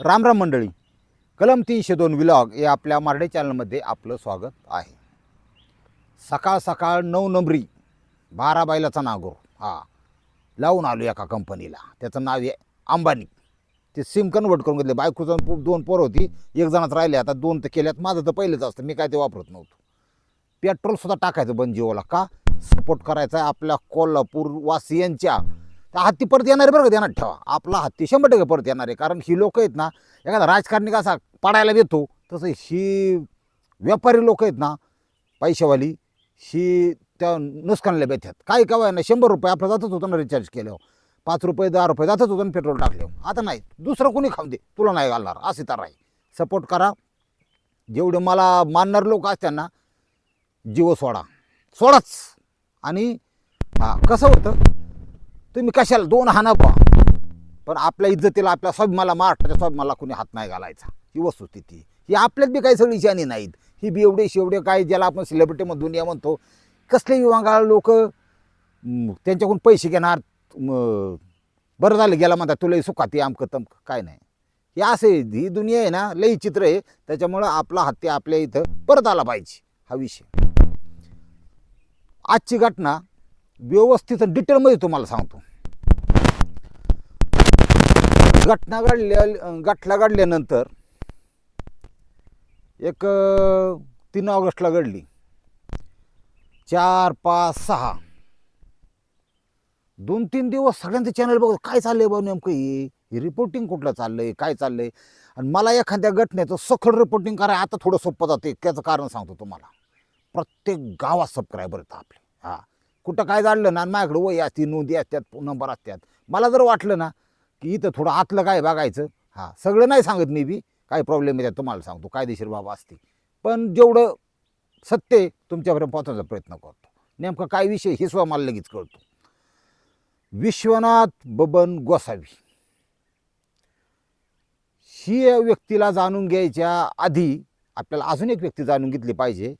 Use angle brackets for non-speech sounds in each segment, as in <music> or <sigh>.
राम राम मंडळी. कलम तीनशे दोन विलॉग या आपल्या मराठी चॅनलमध्ये आपलं स्वागत आहे. सकाळ सकाळ नऊ नंबरी बारा बायलाचा नागोर. हा लावून आलो एका कंपनीला. त्याचं नाव आहे अंबानी. ते सिम कन्वर्ट करून घेतले. बायकोचं पो- दोन पोरं होती. एक जणात राहिले. आता दोन तर केल्यात. माझं तर पहिलेच असतं. मी काय ते वापरत नव्हतो. पेट्रोलसुद्धा टाकायचं बंद जिओला का? सपोर्ट करायचा आहे आपल्या कोल्हापूर वासियांच्या तर हत्ती परत येणार आहे बरं का ध्यानात ठेवा. आपला हत्ती शंभर टक्के परत येणार. आहे कारण ही लोक आहेत ना एखादा राजकारणी कसा पडायला देतो तसं ही व्यापारी लोक आहेत ना पैशावाली ही त्या नुकसानला बेथ्यात काही काय ना शंभर रुपये आपलं जातच होतं ना रिचार्ज केल्यावर. पाच रुपये दहा रुपये जातच होतं ना पेट्रोल टाकल्यावर. आता नाही दुसरं कोणी खाऊ दे तुला नाही घालणार असे तर आहे सपोर्ट करा. जेवढे मला मानणार लोक असतात ना जीव सोडा. सोडाच. आणि हां कसं होतं? तुम्ही कशाला दोन हाना पहा पण आपल्या इज्जतीला आपल्या स्वाभिमाला महाराष्ट्राच्या स्वाभिमाला कोणी हात नाही घालायचा. ही वस्तुस्थिती ही आपल्यात बी काही सगळी शानी नाहीत. ही बी एवढे शेवढे काय ज्याला आपण सेलिब्रिटी दुनिया म्हणतो कसले विभागाला लोक त्यांच्याकडून पैसे घेणार बरं झालं गेला म्हणतात तुला सुखात ये आमकं तमक काय नाही. हे असे ही दुनिया आहे ना लई चित्र आहे. त्याच्यामुळं आपला हत्या आपल्या इथं परत आला पाहिजे. हा विषय. आजची घटना व्यवस्थित डिटेलमध्ये तुम्हाला सांगतो. घटना घडल्या घटना घडल्यानंतर एक तीन ऑगस्टला घडली. चार पाच सहा. दोन तीन दिवस सगळ्यांचे चॅनल बघत काय चाललंय बा नेमकं हे? रिपोर्टिंग कुठलं चाललंय? काय चाललंय? आणि मला एखाद्या घटनेचं सखोल रिपोर्टिंग करायला आता थोडं सोपं जाते. त्याचं कारण सांगतो तुम्हाला. प्रत्येक गावात सबस्क्रायबर येतात आपले. हां. कुठं काय जाडलं ना? आणि माझ्याकडे वही असते नोंदी असतात नंबर असतात. मला जर वाटलं ना की इथं थोडं आतलं काय बघायचं? हां सगळं नाही सांगत मी बी. काय प्रॉब्लेम येतात तुम्हाला सांगतो. कायदेशीर बाबा असते पण जेवढं सत्य तुमच्यापर्यंत पोहोचण्याचा प्रयत्न करतो. नेमकं काय विषय हे सुद्धा मला लगेच कळतो. विश्वनाथ बबन गोसावी. ही या व्यक्तीला जाणून घ्यायच्या आधी आपल्याला अजून एक व्यक्ती जाणून घेतली पाहिजे.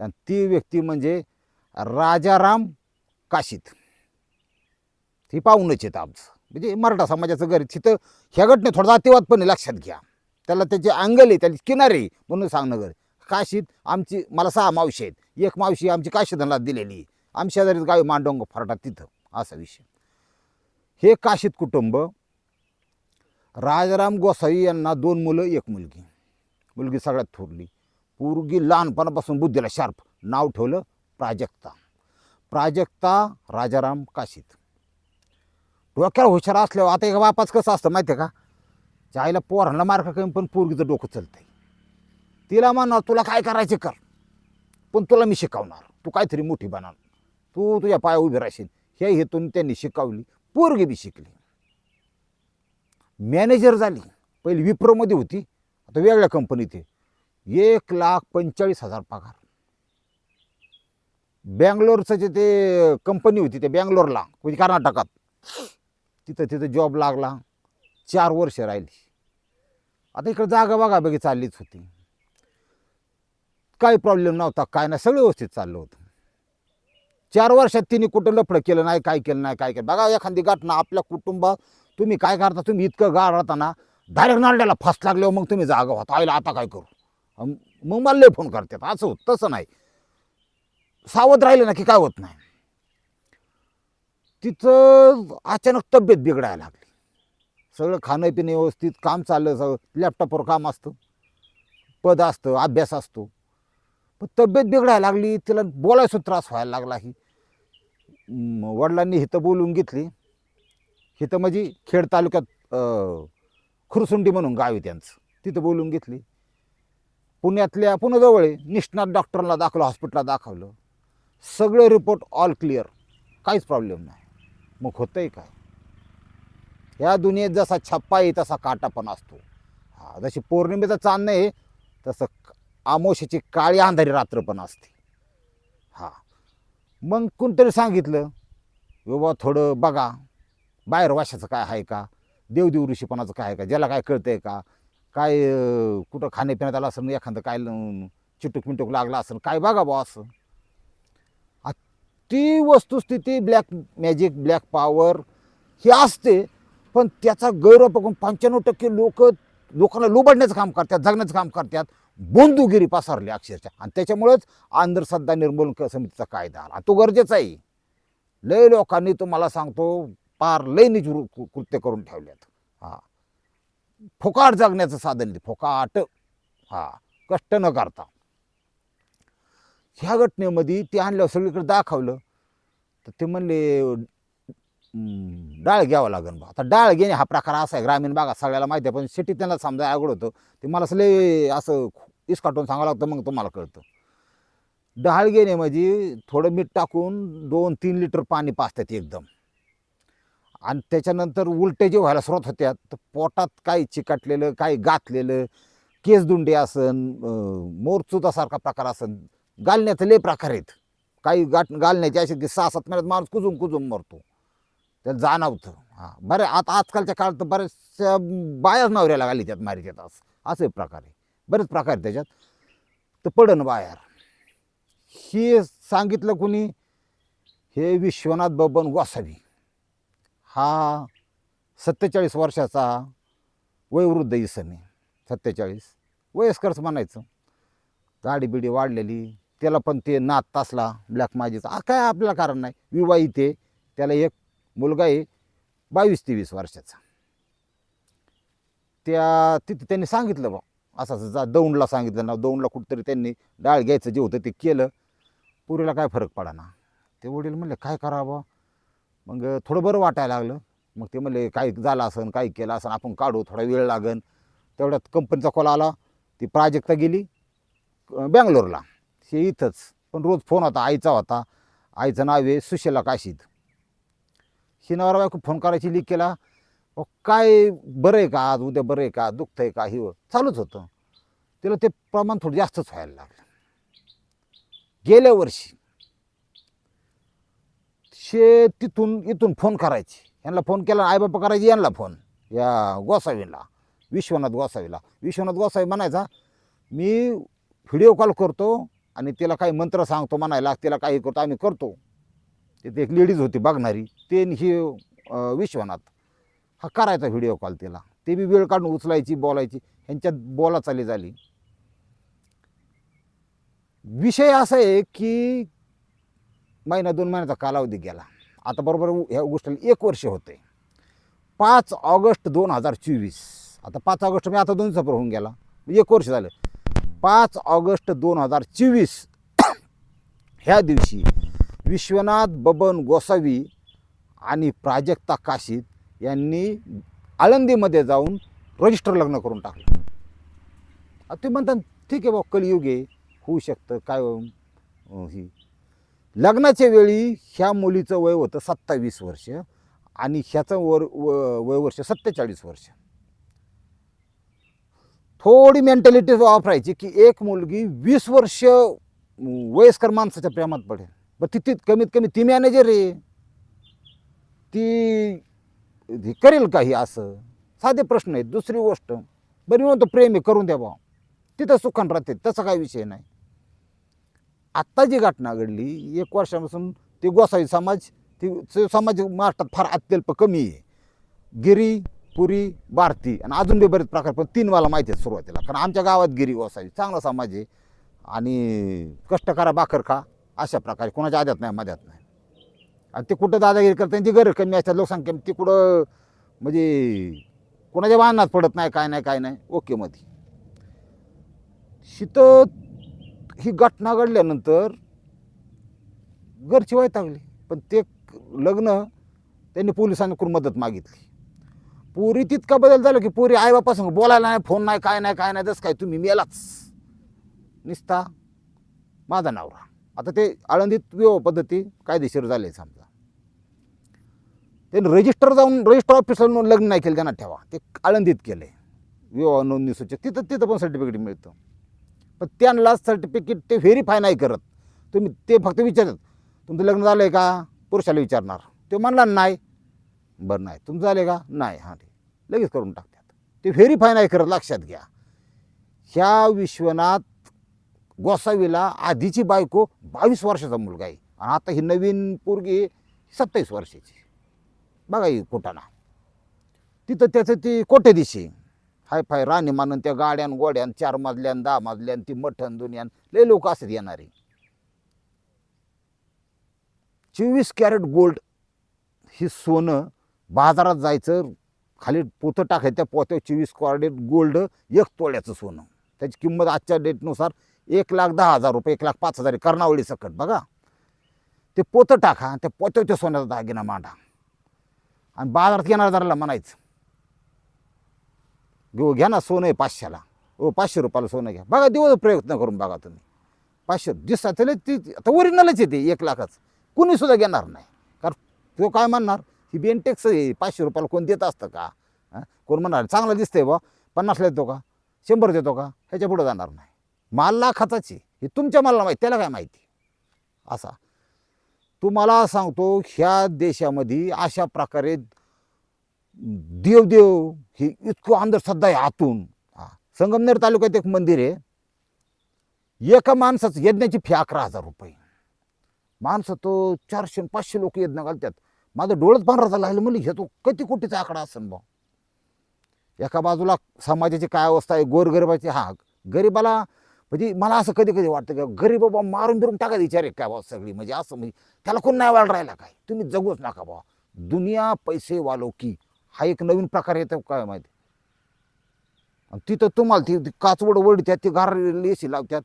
आणि ती व्यक्ती म्हणजे राजाराम काशीत. ही पाहूनच येतं आमचं. म्हणजे मराठा समाजाचं घर तिथं ह्या घटने थोडा अतिवादपणे लक्षात घ्या. त्याला त्याचे अंगल आहे त्याची किनारे आहे, म्हणून सांगणं घर काशीत आमची मला सहा मावशी आहेत. एक मावशी आमची काशीधनला दिलेली आमच्या शेजारीच गावी मांडोंग फरटा तिथं असा विषय. हे काशीत कुटुंब राजाराम गोसावी यांना दोन मुलं एक मुलगी. मुलगी सगळ्यात थोरली. पोरगी लहानपणापासून बुद्धीला शार्प. नाव ठेवलं प्राजक्ता. प्राजक्ता राजाराम काशीत. डोक्याला हुशार असल्यावर आता एका बापाच कसं असतं माहिती आहे का? त्या आईला पोरांना मार्क कमी पण पोरगीचं डोकं चालतंय. तिला म्हणणार तुला काय करायचे कर पण तुला मी शिकवणार. तू काहीतरी मोठी बनणार तू तुझ्या पाया उभी राहशील. हे हेतून त्यांनी शिकवली. पोरगी बी शिकली. मॅनेजर झाली. पहिली विप्रोमध्ये होती. आता वेगळ्या कंपनीत आहे. एक लाख पंचेचाळीस हजार पगार. बँगलोरचं जे ते कंपनी होती ते बँगलोरला म्हणजे कर्नाटकात. तिथं तिथं जॉब लागला. चार वर्ष राहिली. आता इकडे जागा बघाबघी चाललीच होती. काही प्रॉब्लेम नव्हता काय नाही सगळं व्यवस्थित चाललं होतं. चार वर्षात तिने कुठं लफडं केलं नाही काय केलं नाही काय केलं बघा एखादी घटना आपल्या कुटुंबात तुम्ही काय करता तुम्ही इतकं गाळ राहता ना डायरेक्ट नारड्याला फास्ट लागल्यावर मग तुम्ही जागा होता आईला आता काय करू? मग मला फोन करतात. असं होत तसं नाही. सावध राहिलं ना की काय होत नाही. तिथं अचानक तब्येत बिघडायला लागली. सगळं खाणं पिणं व्यवस्थित काम चाललं सगळं लॅपटॉपवर काम असतं. पद असतं अभ्यास असतो. पण तब्येत बिघडायला लागली तिला बोलायचा त्रास व्हायला लागला ही. वडिलांनी हिथं बोलून घेतली. हिथं म्हणजे खेड तालुक्यात खुरसुंडी म्हणून गाव आहे त्यांचं. तिथं बोलून घेतली. पुण्यातल्या पुण्याजवळ आहे. निष्णात डॉक्टरला दाखवलं हॉस्पिटलला दाखवलं. सगळे रिपोर्ट ऑल क्लिअर काहीच प्रॉब्लेम नाही. मग होतंय काय? या दुनियेत जसा छप्पा आहे तसा काटा पण असतो. हा जशी पौर्णिमेचं चांद आहे तसं आमोशीची काळी अंधारी रात्र पण असते. हा. मग कोणतरी सांगितलं बाबा थोडं बघा बाहेर वाशाचं काय आहे का? देवदेव ऋषीपणाचं काय आहे का? ज्याला काय कळतंय का? काय कुठं खाण्यापिण्यात आलं असेल एखादं काय चिटूक मिटूक लागलं असेल काय बघा बा असं. ती वस्तुस्थिती ब्लॅक मॅजिक ब्लॅक पॉवर ही असते पण त्याचा गैरवापर करून पंच्याण्णव टक्के लोक लोकांना लुबडण्याचं काम करतात जगण्याचं काम करतात बंधुगिरी पसरली अक्षरशः. आणि त्याच्यामुळेच अंधश्रद्धा निर्मूलन समितीचा कायदा आला. तो गरजेचा आहे. लय लोकांनी तुम्हाला सांगतो पार लय नीच कृत्य करून ठेवल्यात. हां. फुकाट जगण्याचं साधन ते, फुकाट. हां. कष्ट न करता. ह्या घटनेमध्ये ते आणल्यावर सगळीकडे दाखवलं. तर ते म्हणले डाळ घ्यावं लागेल बा. आता डाळ घेणे हा प्रकार असा आहे ग्रामीण भागात सगळ्याला माहिती आहे पण सिटीत त्यांना समजा अवघड होतं. ते मला असं लय असं इसकाटून सांगावं लागतं मग तुम्हाला कळतं. डाळ घेणे म्हणजे थोडं मीठ टाकून दोन तीन लिटर पाणी पाचतात एकदम. आणि त्याच्यानंतर उलटे जे व्हायला सुरुवात होत्या तर पोटात काही चिकटलेलं काही गातलेलं केसदुंडी असन मोरचुतासारखा प्रकार असन गालण्याचं लय प्रकार आहेत. काही गाठ गालण्याचे असे की सहा सात महिन्यात माणूस कुजून कुजून मरतो. त्याला जाणवतं. हां बरे आता आजकालच्या काळात तर बऱ्याचशा बायाच नवऱ्याला घाली त्यात मारी असं असे प्रकार आहे. बरेच प्रकार आहेत त्याच्यात. तर पडन बाहेर. हे सांगितलं कुणी? हे विश्वनाथ बबन वासावी हा सत्तेचाळीस वर्षाचा वयोवृद्ध इसम. आहे सत्तेचाळीस. वयस्करच म्हणायचं. गाडी बिडी वाढलेली. त्याला पण ते नात तासला ब्लॅक माझीचा काय आपल्याला कारण नाही. विवाहित आहे त्याला एक मुलगा आहे बावीस तेवीस वर्षाचा. त्या तिथं त्यांनी सांगितलं बा असं असं जा दौंडला सांगितलं ना दौंडला कुठंतरी त्यांनी डाळ घ्यायचं जे होतं ते केलं. पुरीला काय फरक पडा ना ते वडील म्हणले काय करावं मग थोडं बरं वाटायला लागलं. मग ते म्हणले काय झालं असन काय केलं असन आपण काढू थोडा वेळ लागन. तेवढ्यात कंपनीचा कॉल आला. ती प्राजक्ता गेली बँगलोरला. हे इथंच. पण रोज फोन होता आईचा होता. आईचं नाव आहे सुशेला काशीद. ही बायको फोन करायची लीक केला. काय बरं आहे का आज? उद्या बरं आहे का? दुखतं आहे का? हिव चालूच होतं. तिला ते प्रमाण थोडं जास्तच व्हायला लागलं. गेल्या वर्षी. शे तिथून इथून फोन करायचे. यांना फोन केला आईबापा करायचे यांना फोन. या गोसावीला विश्वनाथ गोसावीला. विश्वनाथ गोसावी म्हणायचा मी व्हिडिओ कॉल करतो. आणि तिला काही मंत्र सांगतो म्हणायला तिला काही करतो आम्ही करतो. तिथे एक लेडीज होती बघणारी ते ही विश्वनाथ. हा करायचा व्हिडिओ कॉल तिला. ते बी वेळ काढून उचलायची बोलायची ह्यांच्यात बोला चाली झाली. विषय असा आहे की महिना दोन महिन्याचा कालावधी गेला. आता बरोबर ह्या गोष्टीला एक वर्ष होते पाच ऑगस्ट दोन हजार चोवीस. आता पाच ऑगस्ट मी आता दोन सफर होऊन गेला. एक वर्ष झालं. पाच ऑगस्ट दोन हजार चोवीस <coughs> ह्या दिवशी विश्वनाथ बबन गोसावी आणि प्राजक्ता काशीद यांनी आळंदीमध्ये जाऊन रजिस्टर लग्न करून टाकलं. आता ते म्हणतात ठीक आहे बा कलियुग आहे होऊ शकतं काय ही. लग्नाच्या वेळी ह्या मुलीचं वय होतं सत्तावीस वर्ष आणि ह्याचं वर व वय वर्ष सत्तेचाळीस वर्ष. थोडी मेंटॅलिटी वापरायची की एक मुलगी वीस वर्ष वयस्कर माणसाच्या प्रेमात पडेल. बरं ती कमीत कमी ती मॅनेजर आहे. ती करेल काही असं? साधे प्रश्न आहेत. दुसरी गोष्ट बरी म्हणतो प्रेम आहे करून द्या बा तिथं सुखान राहते तसा काही विषय नाही. आत्ता जी घटना घडली एक वर्षापासून ते गोसावी समाज ती समाज महाराष्ट्रात फार अत्यल्प कमी आहे. गिरी पुरी भारती आणि अजून बी बरेच प्रकार पण तीन मला माहिती आहेत सुरुवातीला. कारण आमच्या गावात गिरी असावी चांगला समाज आहे. आणि कष्ट करा बाकर खा अशा प्रकारे. कोणाच्या आद्यात नाही मध्यात नाही. आणि ते कुठं दादागिरी करतात त्यांची गरज कमी असतात लोकसंख्या ती कुठं म्हणजे कोणाच्या वाहनात पडत नाही काय नाही काय नाही. ओके मध्ये शीतं ही घटना घडल्यानंतर घरची वैतागली. पण ते लग्न त्यांनी पोलिसांकडून मदत मागितली. पुरी तितका बदल झाला की पोरी आई आईबापासंग बोलायला नाही फोन नाही काय नाही काय नाही तसं काय तुम्ही मेलाच. निसता माझा नवरा. आता ते आळंदीत विवाह पद्धती कायदेशीर झाले समजा. ते रजिस्टर जाऊन रजिस्टर ऑफिसला लग्न नाही केलं त्यांना ठेवा. ते आळंदीत केलं. विवाह नोंदणी सूचक. तिथं तिथं पण सर्टिफिकेट मिळतं. पण त्यांना सर्टिफिकेट ते व्हेरीफाय नाही करत. तुम्ही ते फक्त विचारतात. तुमचं लग्न झालं आहे का? पुरुषाला विचारणार. ते म्हणला नाही. बरं नाही तुमचं झाले का? नाही हां ठीक. लगेच करून टाकतात ते व्हेरीफाय नाही करत लक्षात घ्या. ह्या विश्वनाथ गोसावीला आधीची बायको बावीस वर्षाचा मुलगा आहे. आणि आता ही नवीन पोरगी सत्तावीस वर्षाची बघा ही कोटाना तिथं त्याचं ती कोट्याधीशी हाय फाय राणी मानून त्या गाड्यान गोड्यान चार मजल्यान दहा मजल्यान ती मठण दुनियान. लय लोक असत येणारे. चोवीस कॅरेट गोल्ड ही सोनं बाजारात जायचं खाली पोतं टाकायचं त्या पोत्यावर चोवीस कॉर्डेट गोल्ड एक तोळ्याचं सोनं. त्याची किंमत आजच्या डेटनुसार एक लाख दहा हजार रुपये एक लाख पाच हजार कर्णावळी सकट बघा. ते पोतं टाका त्या पोत्यावर त्या सोन्याचा दागिना मांडा. आणि बाजारात येणार जराला म्हणायचं घेऊ घ्या ना सोनं आहे पाचशेला. हो पाचशे रुपयाला सोनं घ्या. बघा दिवस प्रयत्न करून बघा तुम्ही. पाचशे दिसतात ती आता ओरिजिनलच येते एक लाखच. कुणीसुद्धा घेणार नाही. कारण तो काय म्हणणार? ही बेनटेक्स आहे पाचशे रुपयाला कोण देत असतं का? कोण म्हणणार चांगलं दिसतंय बा पन्नासला देतो का? शंभर देतो का? ह्याच्या पुढं जाणार नाही. माल लाखाचाच आहे. हे तुमच्या मालाला माहिती त्याला काय माहिती? असा. तुम्हाला सांगतो ह्या देशामध्ये अशा प्रकारे देवदेव हे इतकं अंधश्रद्धा आहे आतून. हा. संगमनेर तालुक्यात एक मंदिर आहे. एका माणसाचं यज्ञाची फी अकरा हजार रुपये. माणसं तो चारशे पाचशे लोक यज्ञ घालतात. माझं डोळत पांढरा झाला. आहे म्हणजे हे तो किती कोटीचा आकडा असेल बा एका बाजूला समाजाची काय अवस्था आहे? गोरगरिबाची हा गरीबाला म्हणजे मला असं कधी कधी वाटतं की गरीब बाबा मारून बिरून टाकायचं विचार आहे काय बाबा सगळी? म्हणजे असं म्हणजे त्याला कोण नाही वाढ राहिला काय? तुम्ही जगूच नका बाबा दुनिया पैसे वालो की. हा एक नवीन प्रकार येतो काय माहिती? आणि तिथं तुम्हाला ती काचवड ओढत्यात ती गार लेशी लावतात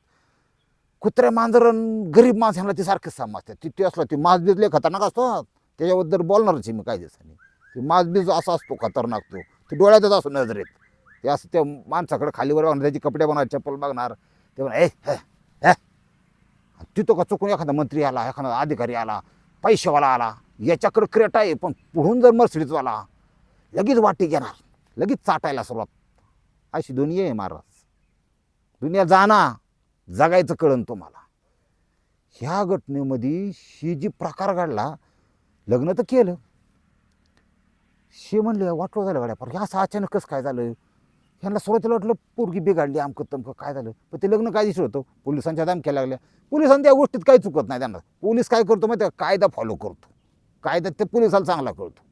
कुत्र्या मांजरण गरीब माणसांना ते सारखेच समजतात. ती असलं ती मास खतरनाक असतो. त्याच्याबद्दल बोलणारच मी काय दिवसांनी ते माजबीज असा असतो खतरनाक तो. ते डोळ्यातच असतो नजरेत. ते असं त्या माणसाकडे खालीवर बघणार त्याची कपडे बघणार चप्पल बघणार ते म्हणा ए हे, तिथं का चुकून एखादा मंत्री आला एखादा अधिकारी आला पैशावाला आला याच्याकडे क्रेट आहे पण पुढून जर मर्सिडीजवाला लगेच वाटी घेणार. लगेच चाटायला सुरुवात. अशी दुनिया आहे महाराज. दुनिया जाना जगायचं कळण तुम्हाला. ह्या घटनेमध्ये ही जी प्रकार घडला लग्न तर केलं. शे म्हणले वाटलं झालं गाड्या पर असं अचानक कसं काय झालं? ह्यांना सुरुवातीला वाटलं पोरगी बिघडली आमकं तमकं. काय झालं? पण ते लग्न काय होतं? पोलिसांच्या धमक्या लागल्या. पोलिसांनी त्या गोष्टीत काही चुकत नाही त्यांना. पोलीस काय करतो माहिती आहे का? कायदा फॉलो करतो. कायदा ते पोलिसाला चांगला करतो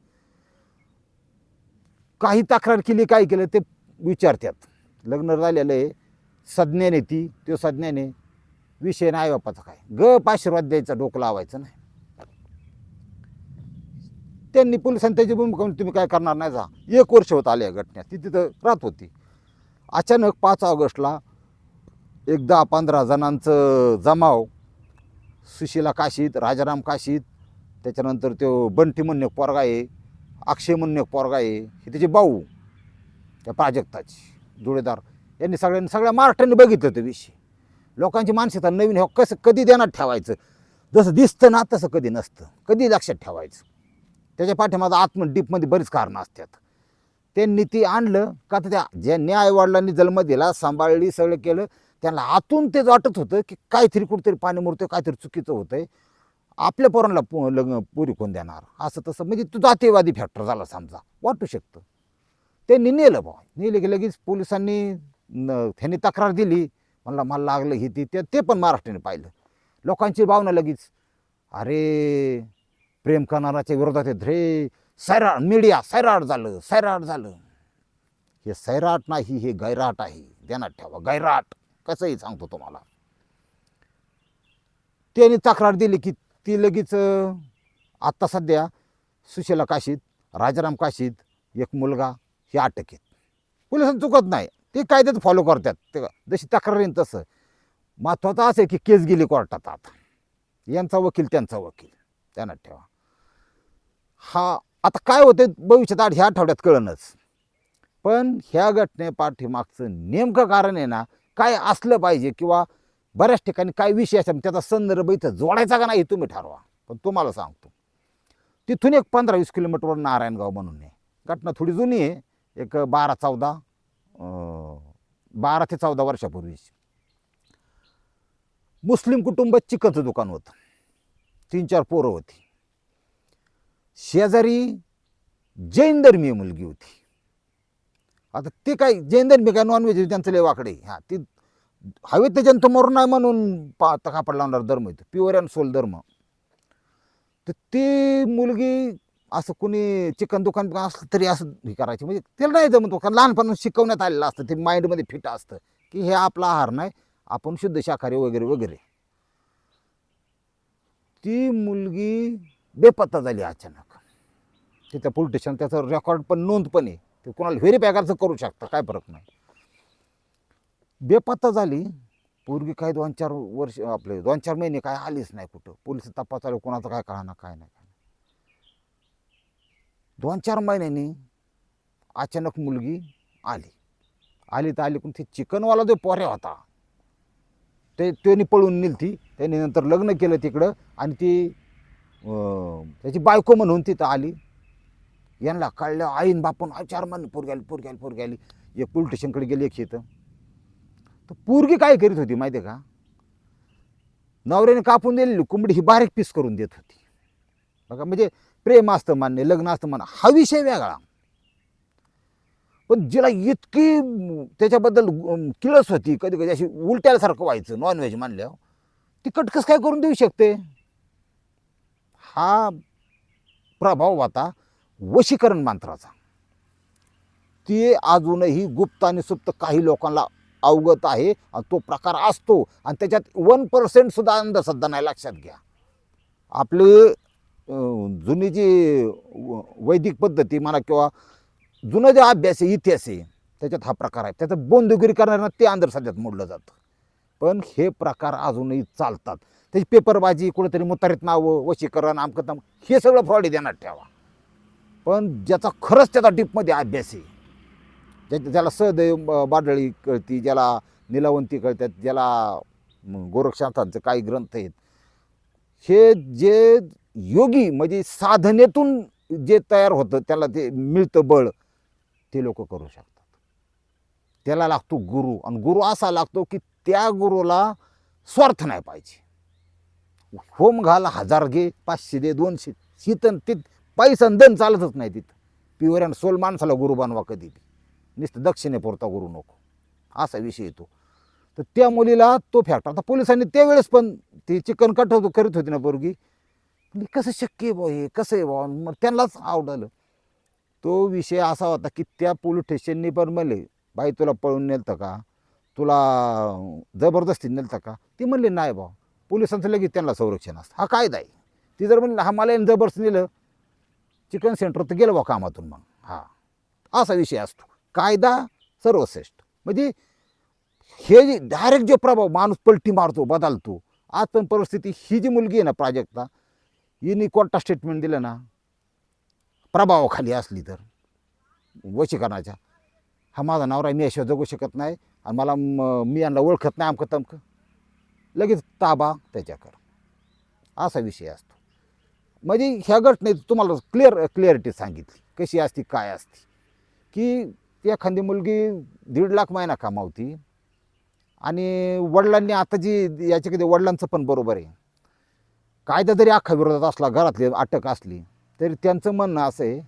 काही तक्रार केली काय केलं ते विचारतात. लग्न झालेलं आहे. संज्ञाने ती. तो संज्ञाने विषय नाही बापाचा काय. गप आशीर्वाद द्यायचा डोकं लावायचं नाही. त्यांनी पोलिसांनी त्याची भूमिका म्हणून तुम्ही काय करणार नाही जा. एक वर्ष होत आले या घटनेत. ती तिथं राहत होती. अचानक पाच ऑगस्टला एक दहा पंधरा जणांचं जमाव सुशीला काशीत राजाराम काशीत त्याच्यानंतर तो बंटी म्हणणे एक पोरगा आहे अक्षय म्हणणे पोरगा आहे हे त्याचे भाऊ त्या प्राजक्ताचे जुळेदार यांनी सगळ्यांनी सगळ्या महाराष्ट्राने बघितलं ते विषय. लोकांची मानसिकता नवीन हे कसं कधी देण्यात ठेवायचं? जसं दिसतं ना तसं कधी नसतं. कधी लक्षात ठेवायचं? त्याच्या पाठीमागं आत्म डीपमध्ये बरीच कारणं असतात. त्यांनी ती आणलं का तर त्या ज्यांनी आईवडिलांनी जन्म दिला सांभाळली सगळं केलं त्यांना आतून तेच वाटत होतं की काहीतरी कुठेतरी पाणी मुरतं काहीतरी चुकीचं होतंय. आपल्या पोरांना पो लग्न पुरी कोण देणार? असं तसं म्हणजे तो जातीयवादी फॅक्टर झाला समजा वाटू शकतं. त्यांनी नेलं बा नेलं की लगेच पोलिसांनी न त्यांनी तक्रार दिली. म्हणला मला लागलं ही ती ते ते पण महाराष्ट्राने पाहिलं. लोकांची भावना लगेच अरे प्रेम करणाराच्या विरोधात ध्रे रे सैराट मीडिया सैराट झालं सैराट झालं. हे सैराट नाही हे गैराट आहे. ध्यानात ठेवा गैराट. कसंही सांगतो तुम्हाला. त्याने तक्रार दिली की ती लगेच आत्ता सध्या सुशीला काशीत राजाराम काशीत एक मुलगा हे अटकेत पोलिसांना चुकत नाही. ते कायद्यात फॉलो करतात. ते जशी तक्रार येईन तसं. महत्त्वाचं असं आहे की केस गेली कोर्टात आता. यांचा वकील त्यांचा वकील. ध्यानात ठेवा. हा आता काय होतं भविष्यात आठ ह्या आठवड्यात कळणच. पण ह्या घटने पाठीमागचं नेमकं कारण आहे ना काय असलं पाहिजे किंवा बऱ्याच ठिकाणी काय विषय असेल त्याचा संदर्भ इथं जोडायचा का नाही तुम्ही ठरवा. पण तुम्हाला सांगतो. तिथून एक पंधरा वीस किलोमीटरवर नारायणगाव म्हणून आहे. घटना थोडी जुनी आहे. एक बारा चौदा बारा ते चौदा वर्षापूर्वीची. मुस्लिम कुटुंब चिकनचं दुकान होतं. तीन चार पोरं होती. शेजारी जैन धर्मीय मुलगी होती. आता ते काय जैन धर्मी काय नॉनव्हेज त्यांचं लय वाकडे हां ती हवे ते जनता मरून नाही म्हणून पा कापड लावणार धर्म येतो प्युअर अँड सोल धर्म. तर ती मुलगी असं कुणी चिकन दुकान असलं तरी असं हे करायची म्हणजे त्याला नाही जमत हो, कारण लहानपणा शिकवण्यात आलेलं असतं ते माइंडमध्ये फिट असतं की हे आपला आहार नाही आपण शुद्ध शाकाहारी वगैरे वगैरे. ती मुलगी बेपत्ता झाली अचानक. तिथं पोलीस स्टेशन त्याचं रेकॉर्ड पण नोंद पण आहे. ते कोणाला व्हेरीफाय करायचं करू शकतं काय फरक नाही. बेपत्ता झाली. पूर्वी काय दोन चार वर्ष आपले दोन चार महिने काय आलीच नाही कुठं. पोलीस तपास आलं कोणाचं काय कळणार काय नाही काय नाही. दोन चार महिन्यांनी अचानक मुलगी आली. आली तर आली पण ती चिकनवाला जो पोऱ्या होता ते त्यांनी पळून नेली ती. त्यांनी नंतर लग्न केलं तिकडं आणि ती त्याची बायको म्हणून तिथं आली. यांना कळलं आईन बापून चार महिने पोर आली पोर आली पोर आली. एक पोलीस स्टेशनकडे गेली एक शेतं तर पोरगी काय करीत होती माहिती आहे का? नवऱ्याने कापून दिलेली कोंबडी ही बारीक पीस करून देत होती. बघा म्हणजे प्रेम असतं मान्य लग्न असतं मान हा विषय वेगळा. पण जिला इतकी त्याच्याबद्दल किळस होती कधी कधी अशी उलट्यासारखं व्हायचं नॉनव्हेज मानल्यावर ती कटकस काय करून देऊ शकते? हा प्रभाव होता वशीकरण मंत्राचा. ते अजूनही गुप्त आणि सुप्त काही लोकांना अवगत आहे आणि तो प्रकार असतो आणि त्याच्यात वन पर्सेंटसुद्धा अंधश्रद्धा नाही लक्षात घ्या. आपले जुनी जी व- वैदिक पद्धती म्हणा किंवा जुनं जे अभ्यास आहे इतिहास आहे त्याच्यात हा प्रकार आहे. त्याचं बोंदगिरी करणाऱ्यांना ते अंधश्रद्धेत मोडलं जातं. पण हे प्रकार अजूनही चालतात. त्याची पेपरबाजी कुठंतरी मुतारीत नावं वशीकरण आमकं हे सगळं फ्रॉड देणार ठेवा. पण ज्याचा खरंच त्याचा डीपमध्ये अभ्यास आहे ज्या ज्याला सहदैव बाडळी कळती ज्याला निलावंती कळतात ज्याला म, गोरक्षनाथांचे काही ग्रंथ आहेत हे जे योगी म्हणजे साधनेतून जे तयार होतं त्याला ते मिळतं बळ ते लोक करू शकतात. त्याला लागतो गुरु आणि गुरु असा लागतो की त्या गुरुला स्वार्थ नाही पाहिजे. होम घाल हजार घे पाचशे दे दोनशे. शीतन ते पैसा दन चालतच नाही तिथं. प्युअर अँड सोल माणसाला गुरु बनवा कधी नुसतं दक्षिणे पुरता गुरु नको. असा विषय येतो तर त्या मुलीला तो फॅक्टर आता पोलिसांनी त्यावेळेस पण ती चिकन कट होतो करीत होती ना पोरगी. कसं शक्य आहे बुवा हे? कसं आहे बुवा मग त्यांनाच आवडलं. तो विषय असा होता की त्या पोलीस स्टेशननी पण म्हणले बाई तुला पळून नेलतं का? तुला जबरदस्ती नेलतं का? ती म्हणली नाही बा. पोलिसांचं लगेच त्यांना संरक्षण असतं. हा कायदा आहे. ती जर म्हणलं हा मला याने जबरदस्ती नेलं चिकन सेंटर तर गेलं बा कामातून मग. हा. असा विषय असतो. कायदा सर्वश्रेष्ठ. म्हणजे हे जे डायरेक्ट जे प्रभाव माणूस पलटी मारतो बदलतो आज पण परिस्थिती ही जी मुलगी आहे ना प्राजक्ता हिने कोणता स्टेटमेंट दिलं ना? प्रभावाखाली असली तर. वशीकरणाच्या हा माझा नवरा आहे, मी अशिवाय जगू शकत नाही आणि मला मी यांना ओळखत नाही आमकं तमकं. लगेच ताबा त्याच्याकर असा विषय असतो. म्हणजे ह्या घटनेत तुम्हाला क्लिअर क्लिअरिटी सांगितली. कशी असती काय असती. की एखादी मुलगी दीड लाख महिना कमावती आणि वडिलांनी आता जी याच्याकडे वडिलांचं पण बरोबर आहे. कायदा जरी अख्खा विरोधात असला घरातली अटक असली तरी त्यांचं म्हणणं असं आहे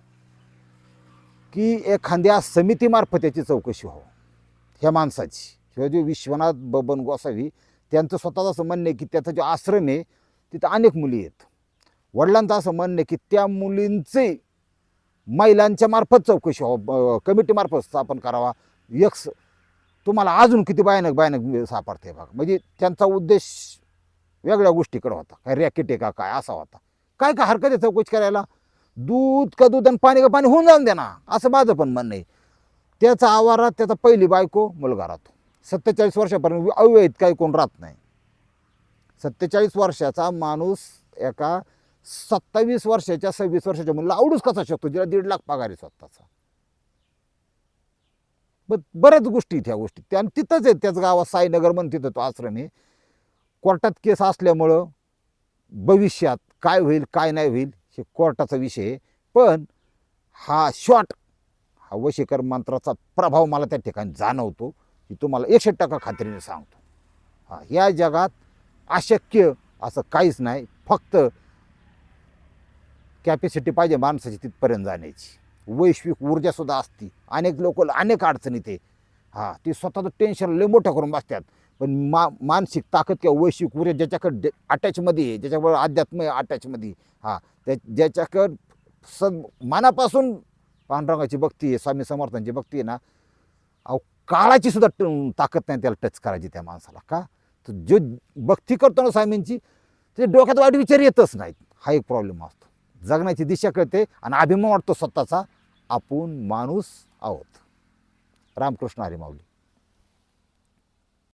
की एखाद्या समितीमार्फत याची चौकशी हो. ह्या माणसाची. किंवा जे विश्वनाथ बबन गोसावी त्यांचं स्वतःचं असं म्हणणं आहे की त्याचा जो आश्रम आहे तिथं अनेक मुली आहेत. वडिलांचं असं म्हणणं आहे की त्या मुलींचे महिलांच्या मार्फत चौकशी हो कमिटीमार्फत स्थापन करावा. यक्स तुम्हाला अजून किती भयानक भयानक सापडते बघा. म्हणजे त्यांचा उद्देश वेगळ्या गोष्टीकडे होता. काय रॅकेट आहे का काय असा होता. काय काय हरकत आहे चौकशी करायला? दूध का दूध आणि पाणी का पाणी होऊन जाऊन द्या ना असं माझं पण म्हणणं आहे. त्याचा आवारात त्याचा पहिली बायको मुलगा राहतो. सत्तेचाळीस वर्षापर्यंत अवैध काही कोण राहत नाही. सत्तेचाळीस वर्षाचा माणूस एका सत्तावीस वर्षाच्या सव्वीस वर्षाच्या मुलीला आवडूच कसा शकतो? जिला दीड लाख पगार आहे स्वतःचा. ब- बऱ्याच गोष्टी आहेत ह्या गोष्टी. त्या आणि तिथंच आहेत त्याच गावात साईनगर म्हणून तिथं तो आश्रम आहे. कोर्टात केस असल्यामुळं भविष्यात काय होईल काय नाही होईल हे कोर्टाचा विषय आहे. पण हा शॉट हा वशीकर मंत्राचा प्रभाव मला त्या ठिकाणी जाणवतो. ही तुम्हाला एकशे टक्का खात्रीने सांगतो. हा या जगात अशक्य असं काहीच नाही. फक्त कॅपॅसिटी पाहिजे माणसाची तिथपर्यंत जाण्याची. वैश्विक ऊर्जासुद्धा असती. अनेक लोक अनेक अडचणी ते. हां ती स्वतःचं टेन्शन लय मोठं करून बसतात. पण मा मानसिक ताकद किंवा वैश्विक ऊर्जा ज्याच्याकडे अटॅचमध्ये आहे ज्याच्याबरोबर अध्यात्म आहे अटॅचमध्ये हां त्या ज्याच्याकडं स मनापासून पांडुरंगाची भक्ती आहे स्वामी समर्थांची भक्ती आहे ना अहो काळाची सुद्धा ट- ताकद नाही त्याला टच करायची त्या माणसाला का? तर जो भक्ती करतो ना स्वामींची ते डोक्यात वाईट विचार येतच नाहीत. हा एक प्रॉब्लेम असतो. जगण्याची दिशा कळते आणि अभिमान वाटतो स्वतःचा. आपण माणूस आहोत. रामकृष्ण हरिमावली माऊली.